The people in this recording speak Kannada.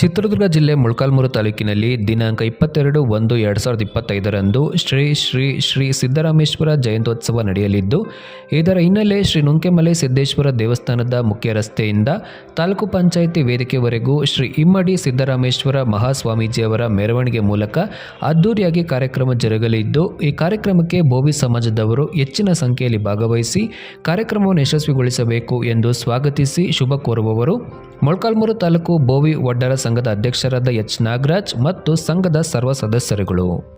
ಚಿತ್ರದುರ್ಗ ಜಿಲ್ಲೆ ಮೊಳಕಾಲ್ಮೂರು ತಾಲೂಕಿನಲ್ಲಿ ದಿನಾಂಕ ಇಪ್ಪತ್ತೆರಡು ಒಂದು ಎರಡು ಸಾವಿರದ ಇಪ್ಪತ್ತೈದರಂದು ಶ್ರೀ ಶ್ರೀ ಶ್ರೀ ಸಿದ್ದರಾಮೇಶ್ವರ ಜಯಂತ್ಯೋತ್ಸವ ನಡೆಯಲಿದ್ದು, ಇದರ ಹಿನ್ನೆಲೆ ಶ್ರೀ ನುಂಕೆಮಲೆ ಸಿದ್ದೇಶ್ವರ ದೇವಸ್ಥಾನದ ಮುಖ್ಯ ರಸ್ತೆಯಿಂದ ತಾಲೂಕು ಪಂಚಾಯಿತಿ ವೇದಿಕೆವರೆಗೂ ಶ್ರೀ ಇಮ್ಮಡಿ ಸಿದ್ದರಾಮೇಶ್ವರ ಮಹಾಸ್ವಾಮೀಜಿಯವರ ಮೆರವಣಿಗೆ ಮೂಲಕ ಅದ್ದೂರಿಯಾಗಿ ಕಾರ್ಯಕ್ರಮ ಜರುಗಲಿದ್ದು, ಈ ಕಾರ್ಯಕ್ರಮಕ್ಕೆ ಬೋವಿ ಸಮಾಜದವರು ಹೆಚ್ಚಿನ ಸಂಖ್ಯೆಯಲ್ಲಿ ಭಾಗವಹಿಸಿ ಕಾರ್ಯಕ್ರಮವನ್ನು ಯಶಸ್ವಿಗೊಳಿಸಬೇಕು ಎಂದು ಸ್ವಾಗತಿಸಿ ಶುಭ ಕೋರುವವರು. ಮೊಳಕಾಲ್ಮೂರು ತಾಲೂಕು ಬೋವಿ ಒಡ್ಡರ ಸಂಘದ ಅಧ್ಯಕ್ಷರಾದ ಎಚ್ ನಾಗರಾಜ್ ಮತ್ತು ಸಂಘದ ಸರ್ವ ಸದಸ್ಯರುಗಳು.